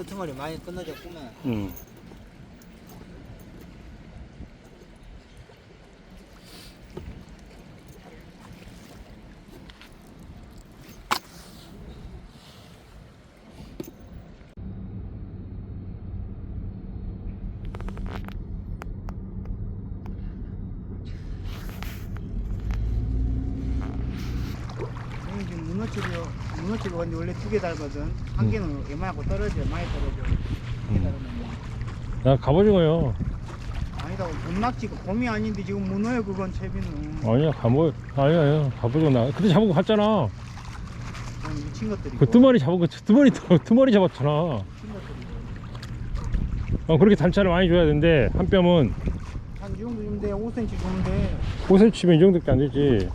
끄트머리 많이 끊어졌구만. 응. 문어치료, 문어치료 원래 원래 두 개 달거든. 한 개는 웬만하고 떨어져, 많이 떨어져. 두개 음. 달으면. 나 갑오징어요. 아니다, 문낙지가 봄이 아닌데 지금 문어야 그건 채비는. 아니야, 갑오, 아니야, 아니야. 갑오징어 나. 그때 잡은 거 봤잖아. 그건 미친 것들이고. 그 두 마리 잡은 거, 두 마리, 두 마리 잡았잖아. 미친 것들이고. 어, 그렇게 단차를 많이 줘야 되는데, 한 뺨은 한 이 정도 주면 돼, 5cm 주면 돼. 5cm 치면 이 정도밖에 안 되지.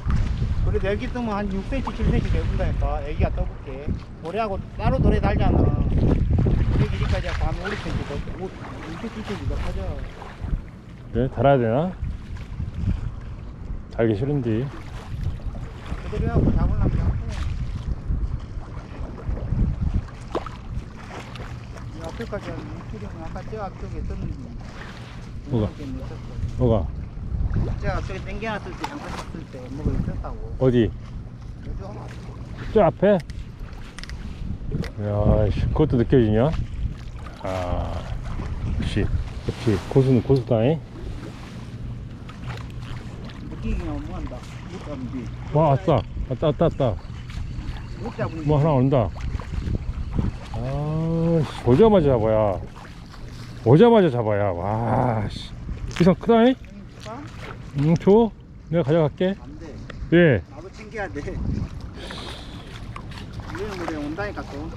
그래도 애기 뜨면 한 6cm, 7cm 내본다니까. 애기가 떠볼게. 고래하고 따로 돌에 달잖아. 고래 길이까지 한 5cm 더, 5, 6cm 더 커져. 그래, 달아야 되나? 달기 싫은데. 그대로 하고 잡으려면 앞에까지 한 6kg면 아까 저 앞쪽에 있었는데. 뭐가? 이렇 게 있었어. 뭐가? 저 앞쪽에 땡겨놨을 때 잠깐 있을 때 뭐가 있었다고. 어디? 요즘 저 앞에? 야, 씨, 그것도 느껴지냐? 아, 역시, 역시, 고수는 고수다잉. 느끼기만 뭐한다. 못 잡는지. 와, 왔다. 왔다, 왔다, 왔다. 못. 뭐 하나 온다. 아, 씨, 오자마자 잡아야. 오자마자 잡아야. 와, 씨. 이상 크다잉? 봐? 응, 줘. 내가 가져갈게. 안 돼. 예. 나도 챙겨야 돼. 이런 물에 온다니까 또.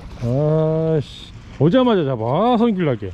아, 씨. 오자마자 잡아. 아, 성질나게.